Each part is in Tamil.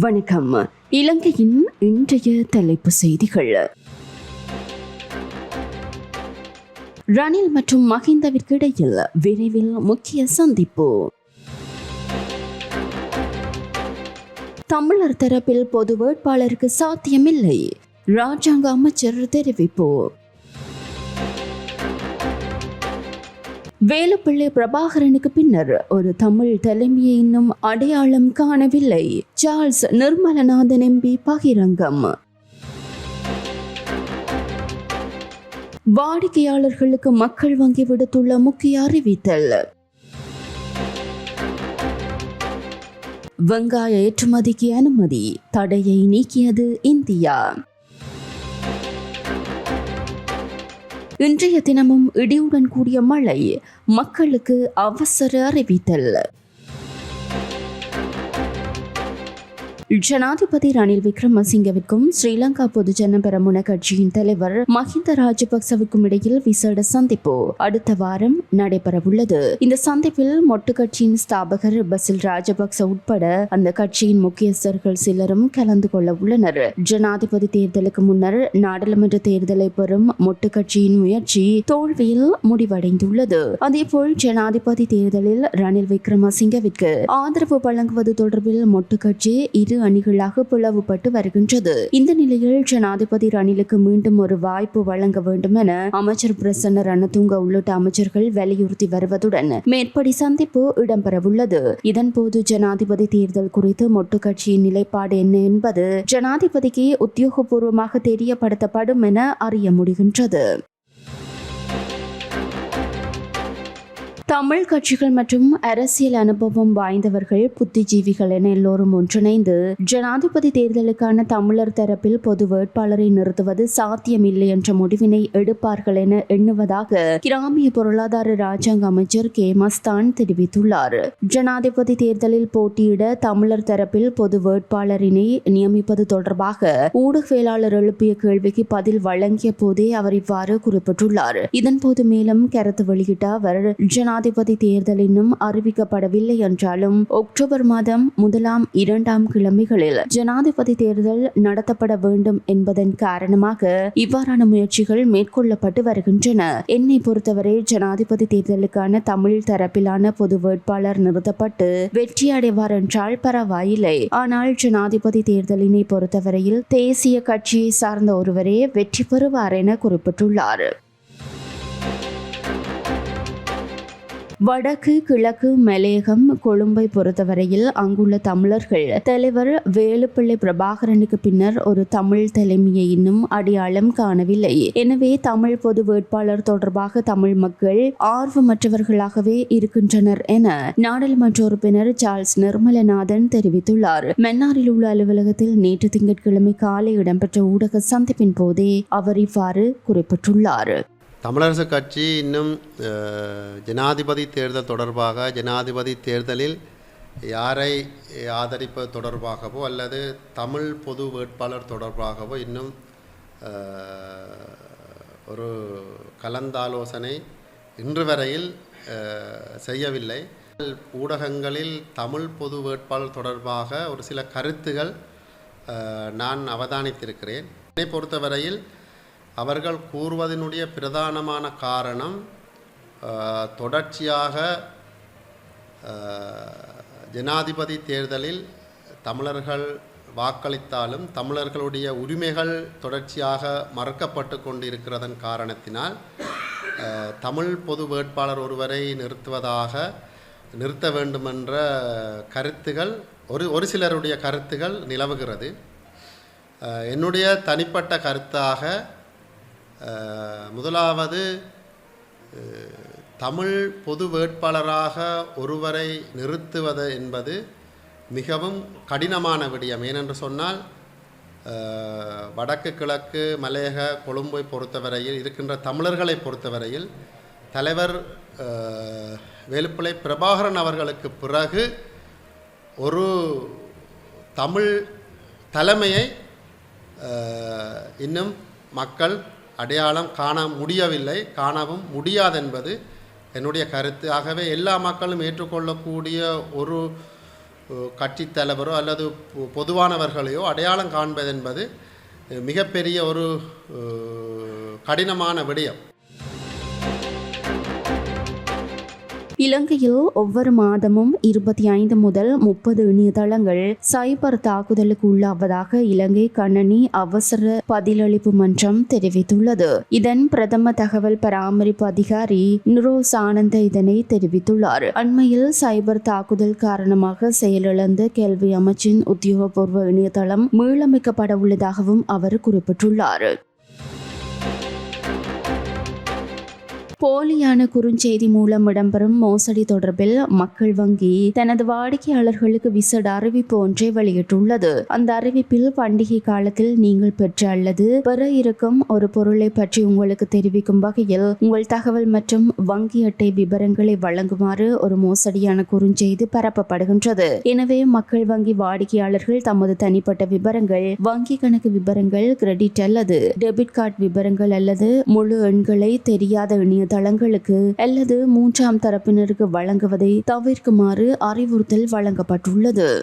வணக்கம். இலங்கையின் இன்றைய தலைப்பு செய்திகள். ரணில் மற்றும் மஹிந்தவிற்கு இடையில் விரைவில் முக்கிய சந்திப்பு. தமிழர் தரப்பில் பொது வேட்பாளருக்கு சாத்தியமில்லை. ராஜாங்க அமைச்சர் தெரிவிப்பு. வேலுப்பிள்ளை பிரபாகரனுக்கு பின்னர் ஒரு தமிழ் தலைமையை இன்னும் அடையாளம் காணவில்லை. சார்ல்ஸ் நிர்மலநாதன் எம்பி பகிரங்கம். வாடிக்கையாளர்களுக்கு மக்கள் வங்கி விடுத்துள்ள முக்கிய அறிவித்தல். வெங்காய ஏற்றுமதிக்கு அனுமதி தடையை நீக்கியது இந்தியா. இன்றைய தினமும் இடியுடன் கூடிய மழை மக்களுக்கு அவசர அறிவித்தல். ஜனாதிபதி ரணில் விக்ரமசிங்கவிற்கும் ஸ்ரீலங்கா பொதுஜன பெரமுன கட்சியின் தலைவர் மஹிந்த ராஜபக்சவுக்கும் இடையில் விசேட சந்திப்பு. அடுத்த வாரம் நடைபெறவுள்ளது. இந்த சந்திப்பில் மொட்டு கட்சியின் ஸ்தாபகர் பசில் ராஜபக்ச உட்பட அந்த கட்சியின் முக்கியஸ்தர்கள் சிலரும் கலந்து கொள்ள உள்ளனர். ஜனாதிபதி தேர்தலுக்கு முன்னர் நாடாளுமன்ற தேர்தலை பெறும் மொட்டு கட்சியின் முயற்சி தோல்வியில் முடிவடைந்துள்ளது. அதேபோல் ஜனாதிபதி தேர்தலில் ரணில் விக்ரமசிங்கவிற்கு ஆதரவு வழங்குவது தொடர்பில் மொட்டு கட்சி இரு அணிகளாக பிளவுபட்டு வருகின்றது. இந்த நிலையில் ஜனாதிபதி ரணிலுக்கு மீண்டும் ஒரு வாய்ப்பு வழங்க வேண்டும் என அமைச்சர் பிரசன்ன ரணதுங்க உள்ளிட்ட அமைச்சர்கள் வலியுறுத்தி வருவதுடன் மேற்படி சந்திப்பு இடம்பெறவுள்ளது. இதன்போது ஜனாதிபதி தேர்தல் குறித்து மொட்டு கட்சியின் நிலைப்பாடு என்ன என்பது ஜனாதிபதிக்கு உத்தியோகபூர்வமாக தெரியப்படுத்தப்படும் என அறிய முடிகின்றது. தமிழ் கட்சிகள் மற்றும் அரசியல் அனுபவம் வாய்ந்தவர்கள் புத்திஜீவிகள் என எல்லோரும் ஒன்றிணைந்து ஜனாதிபதி தேர்தலுக்கான தமிழர் தரப்பில் பொது வேட்பாளரை நிறுத்துவது சாத்தியமில்லை என்ற முடிவினை எடுப்பார்கள் என எண்ணுவதாக கிராமிய பொருளாதார ராஜாங்க அமைச்சர் கே. மஸ்தான் தெரிவித்துள்ளார். ஜனாதிபதி தேர்தலில் போட்டியிட தமிழர் தரப்பில் பொது வேட்பாளரினை நியமிப்பது தொடர்பாக ஊடகவியலாளர் எழுப்பிய கேள்விக்கு பதில் வழங்கிய போதே அவர் இவ்வாறு குறிப்பிட்டுள்ளார். இதன்போது மேலும் கருத்து வெளியிட்ட அவர் ஜனாதிபதி தேர்தல் இன்னும் அறிவிக்கப்படவில்லை என்றாலும் அக்டோபர் மாதம் முதலாம் இரண்டாம் கிழமைகளில் ஜனாதிபதி தேர்தல் நடத்தப்பட வேண்டும் என்பதன் காரணமாக இவ்வாறான முயற்சிகள் மேற்கொள்ளப்பட்டு வருகின்றன. என்னை பொறுத்தவரை ஜனாதிபதி தேர்தலுக்கான தமிழ் தரப்பிலான பொது வேட்பாளர் நிறுத்தப்பட்டு வெற்றி அடைவார் என்றால் பரவாயில்லை. ஆனால் ஜனாதிபதி தேர்தலினை பொறுத்தவரையில் தேசிய கட்சியை சார்ந்த ஒருவரே வெற்றி பெறுவார் என குறிப்பிட்டுள்ளார். வடக்கு கிழக்கு மலையகம் கொழும்பை பொறுத்தவரையில் அங்குள்ள தமிழர்கள் தலைவர் வேலுப்பிள்ளை பிரபாகரனுக்கு பின்னர் ஒரு தமிழ் தலைமையை இன்னும் அடையாளம் காணவில்லை. எனவே தமிழ் பொது வேட்பாளர் தொடர்பாக தமிழ் மக்கள் ஆர்வமற்றவர்களாகவே இருக்கின்றனர் என நாடாளுமன்ற உறுப்பினர் சார்ல்ஸ் நிர்மலநாதன் தெரிவித்துள்ளார். மன்னாரில் உள்ள அலுவலகத்தில் நேற்று திங்கட்கிழமை காலை இடம்பெற்ற ஊடக சந்திப்பின் போதே அவர் இவ்வாறு குறிப்பிட்டுள்ளார். தமிழரசு கட்சி இன்னும் ஜனாதிபதி தேர்தல் தொடர்பாக ஜனாதிபதி தேர்தலில் யாரை ஆதரிப்பது தொடர்பாகவோ அல்லது தமிழ் பொது வேட்பாளர் தொடர்பாகவோ இன்னும் ஒரு கலந்தாலோசனை இன்று வரையில் செய்யவில்லை. ஊடகங்களில் தமிழ் பொது வேட்பாளர் தொடர்பாக ஒரு சில கருத்துகள் நான் அவதானித்திருக்கிறேன். என்னை பொறுத்தவரையில் அவர்கள் கூறுவதனுடைய பிரதானமான காரணம் தொடர்ச்சியாக ஜனாதிபதி தேர்தலில் தமிழர்கள் வாக்களித்தாலும் தமிழர்களுடைய உரிமைகள் தொடர்ச்சியாக மறுக்கப்பட்டு கொண்டிருக்கிறதன் காரணத்தினால் தமிழ் பொது வேட்பாளர் ஒருவரை நிறுத்துவதாக நிறுத்த வேண்டுமென்ற கருத்துகள் ஒரு ஒரு சிலருடைய கருத்துகள் நிலவுகிறது. என்னுடைய தனிப்பட்ட கருத்தாக முதலாவது தமிழ் பொது வேட்பாளராக ஒருவரை நிறுத்துவது என்பது மிகவும் கடினமான விடயம். ஏனென்று சொன்னால் வடக்கு கிழக்கு மலையக கொழும்பை பொறுத்தவரையில் இருக்கின்ற தமிழர்களை பொறுத்தவரையில் தலைவர் வேலுப்பிள்ளை பிரபாகரன் அவர்களுக்கு பிறகு ஒரு தமிழ் தலைமையை இன்னும் மக்கள் அடையாளம் காண முடியவில்லை காணவும் முடியாதென்பது என்னுடைய கருத்து. ஆகவே எல்லா மக்களும் ஏற்றுக்கொள்ளக்கூடிய ஒரு கட்சி கட்சித் தலைவரோ அல்லது பொ- பொதுவானவர்களையோ அடையாளம் காண்பது என்பது மிகப்பெரிய ஒரு கடினமான விடயம். இலங்கையில் ஒவ்வொரு மாதமும் இருபத்தி ஐந்து முதல் முப்பது இணையதளங்கள் சைபர் தாக்குதலுக்கு உள்ளாவதாக இலங்கை கணனி அவசர பதிலளிப்பு மன்றம் தெரிவித்துள்ளது. இதன் பிரதம தகவல் பராமரிப்பு அதிகாரி நிரோஸ் ஆனந்த இதனை தெரிவித்துள்ளார். அண்மையில் சைபர் தாக்குதல் காரணமாக செயலிழந்த கேள்வி அமைச்சின் உத்தியோகபூர்வ இணையதளம் மீளமைக்கப்பட உள்ளதாகவும் அவர் குறிப்பிட்டுள்ளார். போலியான குறுஞ்செய்தி மூலம் இடம்பெறும் மோசடி தொடர்பில் மக்கள் வங்கி தனது வாடிக்கையாளர்களுக்கு விசட அறிவிப்பு ஒன்றை வெளியிட்டுள்ளது. அந்த அறிவிப்பில் பண்டிகை காலத்தில் நீங்கள் பெற்ற அல்லது பெற இருக்கும் ஒரு பொருளை பற்றி உங்களுக்கு தெரிவிக்கும் வகையில் உங்கள் தகவல் மற்றும் வங்கி அட்டை விவரங்களை வழங்குமாறு ஒரு மோசடியான குறுஞ்செய்தி பரப்பப்படுகின்றது. எனவே மக்கள் வங்கி வாடிக்கையாளர்கள் தமது தனிப்பட்ட விவரங்கள் வங்கி கணக்கு விவரங்கள் கிரெடிட் அல்லது டெபிட் கார்டு விவரங்கள் அல்லது முழு எண்களை தெரியாத இணையதளங்களுக்கு அல்லது மூன்றாம் தரப்பினருக்கு வழங்குவதை தவிர்க்குமாறு அறிவுறுத்தல் வழங்கப்பட்டுள்ளது.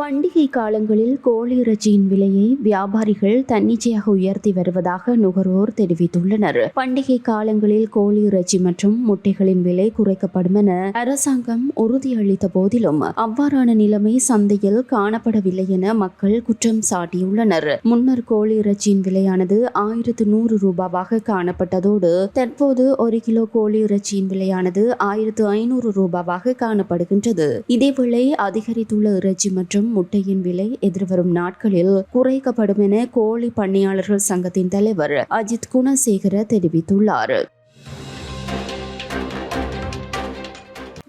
பண்டிகை காலங்களில் கோழி இறைச்சியின் விலையை வியாபாரிகள் தன்னிச்சையாக உயர்த்தி வருவதாக நுகர்வோர் தெரிவித்துள்ளனர். பண்டிகை காலங்களில் கோழி இறைச்சி மற்றும் முட்டைகளின் விலை குறைக்கப்படும் என அரசாங்கம் உறுதியளித்த போதிலும் அவ்வாறான நிலைமை சந்தையில் காணப்படவில்லை என மக்கள் குற்றம் சாட்டியுள்ளனர். முன்னர் கோழி இறைச்சியின் விலையானது ஆயிரத்து நூறு ரூபாவாக காணப்பட்டதோடு தற்போது ஒரு கிலோ கோழி இறைச்சியின் விலையானது ஆயிரத்து ஐநூறு ரூபாவாக காணப்படுகின்றது. இதேவேளை அதிகரித்துள்ள இறைச்சி மற்றும் முட்டையின் விலை எதிர்வரும் நாட்களில் குறைக்கப்படும் என கோழி பண்ணையாளர்கள் சங்கத்தின் தலைவர் அஜித் குணசேகர தெரிவித்துள்ளார்.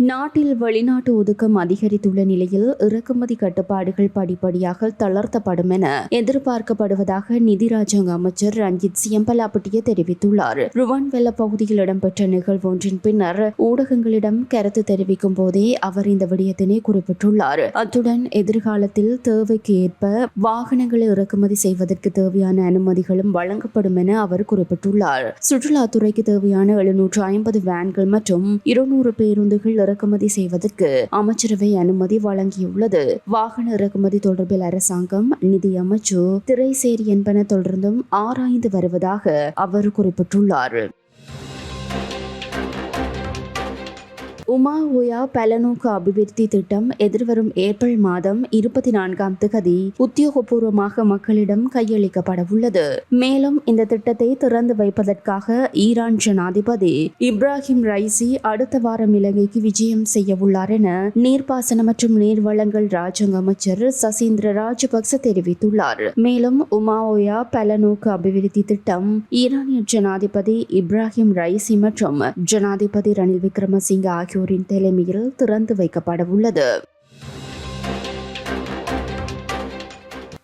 நாட்டில் வெளிநாட்டு ஒதுக்கம் அதிகரித்துள்ள நிலையில் இறக்குமதி கட்டுப்பாடுகள் படிப்படியாக தளர்த்தப்படும் என எதிர்பார்க்கப்படுவதாக நிதி ராஜாங்க அமைச்சர் ரஞ்சித் சியம்பலாப்பட்டிய தெரிவித்துள்ளார். ருவான்வெல்ல பகுதியில் இடம்பெற்ற நிகழ்வு ஒன்றின் பின்னர் ஊடகங்களிடம் கருத்து தெரிவிக்கும் போதே அவர் இந்த விடயத்தினை குறிப்பிட்டுள்ளார். அத்துடன் எதிர்காலத்தில் தேவைக்கு ஏற்ப வாகனங்களை இறக்குமதி செய்வதற்கு தேவையான அனுமதிகளும் வழங்கப்படும் என அவர் குறிப்பிட்டுள்ளார். சுற்றுலாத்துறைக்கு தேவையான எழுநூற்று ஐம்பது வேன்கள் மற்றும் இருநூறு பேருந்துகள் இறக்குமதி செய்வதற்கு அமைச்சரவை அனுமதி வழங்கியுள்ளது. வாகன இறக்குமதி தொடர்பில் அரசாங்கம் நிதி அமைச்சு திரைசேரி என்பன தொடர்ந்தும் ஆராய்ந்து வருவதாக அவர் குறிப்பிட்டுள்ளார். உமா ஓயா பலநோக்கு அபிவிருத்தி திட்டம் எதிர்வரும் ஏப்ரல் மாதம் இருபத்தி நான்காம் திகதி உத்தியோகபூர்வமாக மக்களிடம் கையளிக்கப்பட உள்ளது. மேலும் இந்த திட்டத்தை திறந்து வைப்பதற்காக ஈரான் ஜனாதிபதி இப்ராஹிம் ரைசி அடுத்த வாரம் இலங்கைக்கு விஜயம் செய்ய உள்ளார் என நீர்ப்பாசன மற்றும் நீர்வளங்கள் ராஜாங்க அமைச்சர் சசீந்திர ராஜபக்ச தெரிவித்துள்ளார். மேலும் உமா ஓயா பலநோக்கு அபிவிருத்தி திட்டம் ஈரானிய ஜனாதிபதி இப்ராஹிம் ரைசி மற்றும் ஜனாதிபதி ரணில் விக்ரமசிங்க ஆகியோர் ஆகியோரின் தலைமையில் திறந்து வைக்கப்பட உள்ளது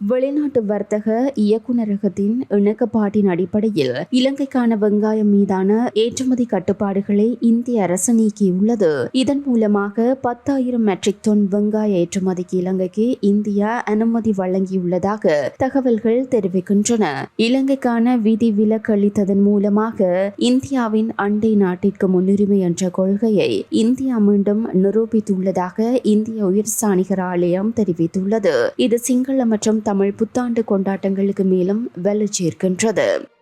வெளிநாட்டு வர்த்தக இயக்குநரகத்தின் இணக்கப்பாட்டின் அடிப்படையில் இலங்கைக்கான வெங்காயம் மீதான ஏற்றுமதி கட்டுப்பாடுகளை இந்திய அரசு நீக்கியுள்ளது. இதன் மூலமாக பத்தாயிரம் மெட்ரிக் டன் வெங்காய ஏற்றுமதிக்கு இலங்கைக்கு இந்தியா அனுமதி வழங்கியுள்ளதாக தகவல்கள் தெரிவிக்கின்றன. இலங்கைக்கான விதி விலக்கு அளித்ததன் மூலமாக இந்தியாவின் அண்டை நாட்டிற்கு முன்னுரிமை என்ற கொள்கையை இந்தியா மீண்டும் நிரூபித்துள்ளதாக இந்திய உயர்ஸ்தானிகர் ஆலயம் தெரிவித்துள்ளது. இது சிங்கள மற்றும் தமிழ் புத்தாண்டு கொண்டாட்டங்களுக்கு மேலும் வலு சேர்க்கின்றது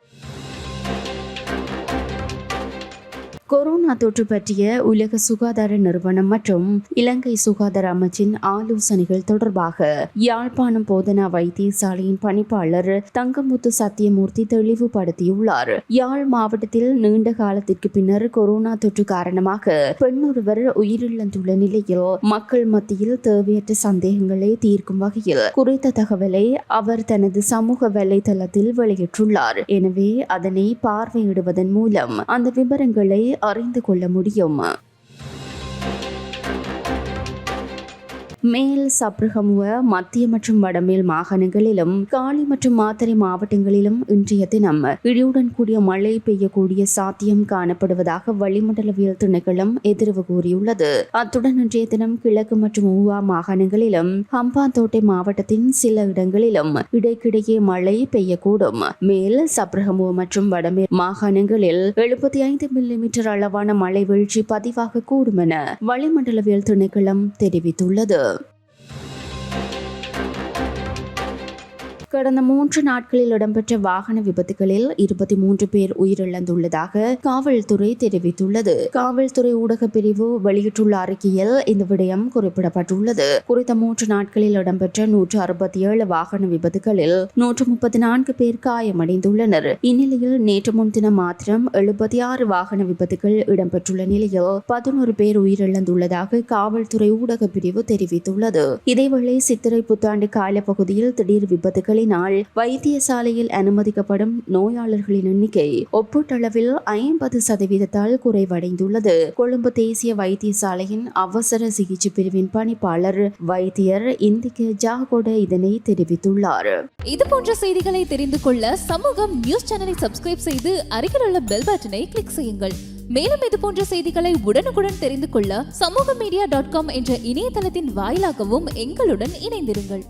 கொரோனா தொற்று பற்றிய உலக சுகாதார நிறுவனம் மற்றும் இலங்கை சுகாதார அமைச்சின் ஆலோசனைகள் தொடர்பாக யாழ்ப்பாணம் போதனா வைத்தியசாலையின் பணிப்பாளர் தங்கமுத்து சத்தியமூர்த்தி தெளிவுபடுத்தியுள்ளார். யாழ் மாவட்டத்தில் நீண்ட காலத்திற்கு பின்னர் கொரோனா தொற்று காரணமாக பெண்ணொருவர் உயிரிழந்துள்ள நிலையில் மக்கள் மத்தியில் தேவையற்ற சந்தேகங்களை தீர்க்கும் வகையில் குறித்த தகவலை அவர் தனது சமூக வலைதளத்தில் வெளியிட்டுள்ளார். எனவே அதனை பார்வையிடுவதன் மூலம் அந்த விவரங்களை அறிந்து கொள்ள முடியும்? மேல் சப்ரகமுவ மத்திய மற்றும் வடமேல் மாகாணங்களிலும் காலி மற்றும் மாத்தறை மாவட்டங்களிலும் இன்றைய தினம் இடியுடன் கூடிய மழை பெய்யக்கூடிய சாத்தியம் காணப்படுவதாக வளிமண்டலவியல் திணைக்களம் எதிர்வு கூறியுள்ளது. அத்துடன் இன்றைய தினம் கிழக்கு மற்றும் ஊவா மாகாணங்களிலும் ஹம்பாந்தோட்டை மாவட்டத்தின் சில இடங்களிலும் இடைக்கிடையே மழை பெய்யக்கூடும். மேல் சப்ரகமுவ மற்றும் வடமேல் மாகாணங்களில் எழுபத்தி ஐந்து மில்லிமீட்டர் அளவான மழை வீழ்ச்சி பதிவாகக்கூடும் என வளிமண்டலவியல் திணைக்களம் தெரிவித்துள்ளது. கடந்த மூன்று நாட்களில் இடம்பெற்ற வாகன விபத்துகளில் இருபத்தி மூன்று பேர் உயிரிழந்துள்ளதாக காவல்துறை தெரிவித்துள்ளது. காவல்துறை ஊடக பிரிவு வெளியிட்டுள்ள அறிக்கையில் இந்த விடயம் குறிப்பிடப்பட்டுள்ளது. குறித்த மூன்று நாட்களில் இடம்பெற்ற நூற்று அறுபத்தி ஏழு வாகன விபத்துகளில் நூற்று முப்பத்தி நான்கு பேர் காயமடைந்துள்ளனர். இந்நிலையில் நேற்று முன்தினம் மாத்திரம் எழுபத்தி ஆறு வாகன விபத்துகள் இடம்பெற்றுள்ள நிலையில் பதினோரு பேர் உயிரிழந்துள்ளதாக காவல்துறை ஊடக பிரிவு தெரிவித்துள்ளது. இதேவேளை சித்திரை புத்தாண்டு காலப்பகுதியில் பகுதியில் திடீர் விபத்துகளினால் வைத்தியசாலையில் அனுமதிக்கப்படும் நோயாளர்களின் எண்ணிக்கை ஒப்பீட்டளவில் ஐம்பது சதவீதத்தால் குறைவடைந்துள்ளது. கொழும்பு தேசிய வைத்தியசாலையின் அவசர சிகிச்சை பிரிவின் பணிப்பாளர் வைத்தியர் இந்திக்கு ஜாகோட இதனை தெரிவித்துள்ளார். இது போன்ற செய்திகளை தெரிந்து கொள்ள சமூகம் நியூஸ் சேனலை சப்ஸ்கிரைப் செய்து அருகில் உள்ள பெல் பட்டனை கிளிக் செய்யுங்கள். மேலும் இது போன்ற செய்திகளை உடனுக்குடன் தெரிந்து கொள்ள சமூக மீடியா டாட் காம் என்ற இணையதளத்தின் வாயிலாகவும் எங்களுடன் இணைந்திருங்கள்.